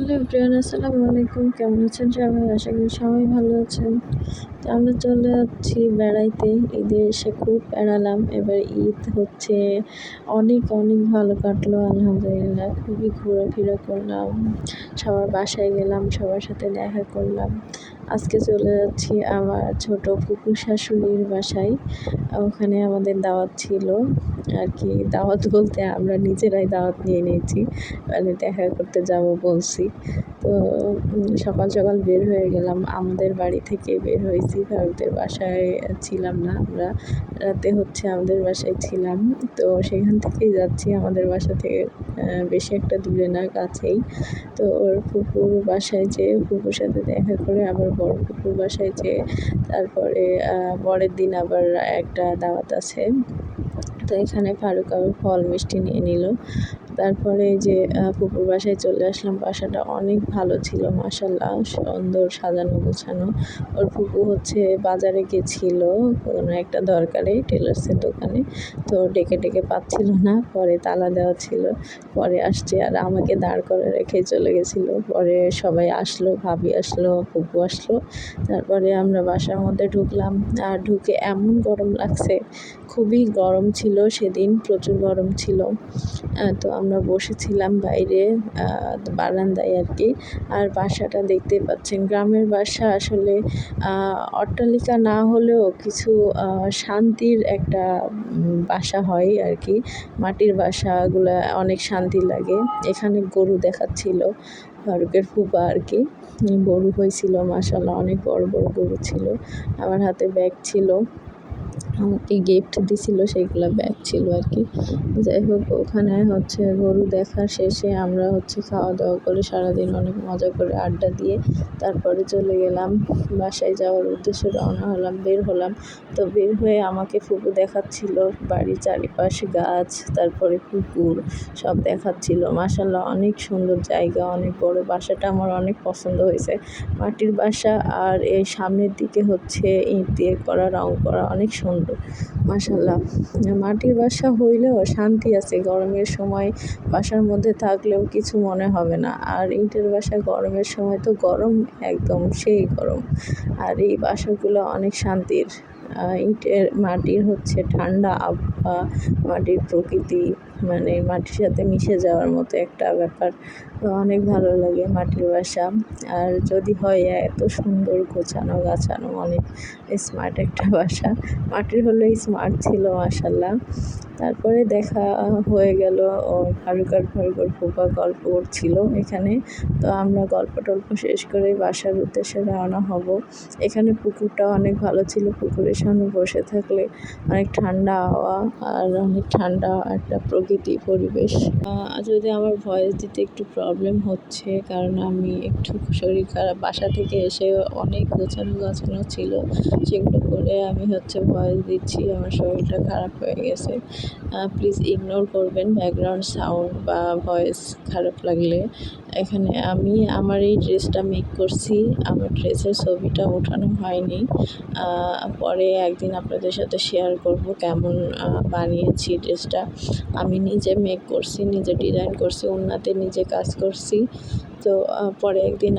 Hello Priyan আসসালামু আলাইকুম। কেমন আছেন সবাই? আশা করি সবাই ভালো আছেন। আমরা চলে যাচ্ছি বেড়াইতে। ঈদে এসে খুব বেড়ালাম এবার ঈদ হচ্ছে। অনেক অনেক ভালো কাটলো, আলহামদুলিল্লাহ। খুবই ঘোরাফেরা করলাম। সবার বাসায় গেলাম, সবার সাথে দেখা করলাম। আজকে চলে যাচ্ছি আমার ছোট ফুপু শাশুড়ির বাসায়। ওখানে আমাদের দাওয়াত ছিল। আর কি, দাওয়াত বলতে আমরা নিজেরাই দাওয়াত নিয়ে নিয়েছি। মানে দেখা করতে যাব বলছি। তো সকাল সকাল বের হয়ে গেলাম। আমাদের বাড়ি থেকে বের হয়েছি। ভারতের বাসায় ছিলাম না আমরা। রাতে হচ্ছে আমাদের বাসায় ছিলাম। তো সেখান থেকেই যাচ্ছি। আমাদের বাসা থেকে বেশি একটা দূরে না, কাছেই। তো ওর ফুপুর বাসায় যেয়ে ফুপুর সাথে দেখা করে আবার বড় ফুপুর বাসায় যেয়ে তারপরে পরের দিন আবার একটা দাওয়াত আছে। তো এখানে ফারুক আবার ফল মিষ্টি নিয়ে নিল। তারপরে যে পুকুর বাসায় চলে আসলাম। বাসাটা অনেক ভালো ছিল মাসাল্লাহ সুন্দর সাজানো গোছানো। ওর ফুপু হচ্ছে বাজারে গেছিল কোনো একটা দরকারে, টেলার্সের দোকানে। তো ডেকে ডেকে পাচ্ছিল না, পরে তালা দেওয়া ছিল। পরে আসছে আর আমাকে দাঁড় করে রেখে চলে গেছিল। পরে সবাই আসলো, ভাবি আসলো, ফুপু আসলো। তারপরে আমরা বাসার মধ্যে ঢুকলাম। আর ঢুকে এমন গরম লাগছে, খুবই গরম ছিল সেদিন প্রচুর গরম ছিল। তো আমরা বসেছিলাম বাইরে বারান্দায় আর কি। আর বাসাটা দেখতে পাচ্ছেন। গ্রামের বাসা আসলে অট্টালিকা না হলেও কিছু শান্তির একটা বাসা হয় আর কি। মাটির বাসাগুলো অনেক শান্তি লাগে। এখানে গরু দেখাচ্ছিল ফারুকের ফুপা আর কি। গরু হয়েছিল মাসাল্লাহ অনেক বড় বড় গরু ছিল। আমার হাতে ব্যাগ ছিল। আমাকে গিফট দিছিল সেইগুলো ব্যাগ ছিল আর কি। যাই হোক, ওখানে হচ্ছে গরু দেখার শেষে আমরা হচ্ছে খাওয়া দাওয়া করে সারাদিন অনেক মজা করে আড্ডা দিয়ে তারপরে চলে গেলাম। বাসায় যাওয়ার উদ্দেশ্যে রওনা হলাম, বের হলাম। তো বের হয়ে আমাকে ফুপু দেখাচ্ছিল, বাড়ির চারিপাশে গাছ, তারপরে পুকুর, সব দেখাচ্ছিল। মাসাল্লাহ অনেক সুন্দর জায়গা, অনেক বড়। বাসাটা আমার অনেক পছন্দ হয়েছে। মাটির বাসা আর এই সামনের দিকে হচ্ছে ইট দিয়ে করা, রং করা, অনেক সুন্দর। মাসাল্লাহ মাটির বাসা হইলেও শান্তি আছে, গরমের সময় বাসার মধ্যে থাকলেও কিছু মনে হবে না। আর ইটের বাসা গরমের সময় তো গরম, একদম সেই গরম। আর এই বাসাগুলো অনেক শান্তির। ইটের মাটির হচ্ছে ঠান্ডা আবহাওয়া, মাটির প্রকৃতি। মানে মাটির সাথে মিশে যাওয়ার মতো একটা ব্যাপার। তো অনেক ভালো লাগে মাটির বাসা। আর যদি হয় এত সুন্দর গোছানো গাছানো, অনেক স্মার্ট একটা বাসা। মাটির হলেই স্মার্ট ছিল মাসাল্লাহ তারপরে দেখা হয়ে গেল, ও ফারুক আর ফারুকর ফুপা গল্প করছিল এখানে। তো আমরা গল্প টল্প শেষ করে বাসার উদ্দেশ্যে রওনা হব। এখানে পুকুরটা অনেক ভালো ছিল, পুকুরের সামনে বসে থাকলে অনেক ঠান্ডা হাওয়া আর অনেক ঠান্ডা একটা প্রকৃতি পরিবেশ। যদি আমার ভয়েস দিতে একটু প্রবলেম হচ্ছে, কারণ আমি একটু শরীর খারাপ, বাসা থেকে এসে অনেক গোছানো গাছানো ছিল, সেগুলো করে আমি হচ্ছে ভয়েস দিচ্ছি, আমার শরীরটা খারাপ হয়ে গেছে। প্লিজ ইগনোর করবেন ব্যাকগ্রাউন্ড সাউন্ড বা ভয়েস খারাপ লাগলে। এখানে আমি আমার এই ড্রেসটা মেক করছি। আমার ড্রেসের ছবিটা ওঠানো হয়নি। পরে একদিন আপনাদের সাথে শেয়ার করব কেমন বানিয়েছি ড্রেসটা। আমি নিজে মেক করছি, নিজে ডিজাইন করছি ওনাতে নিজে কাজ করছি। তো পরে একদিন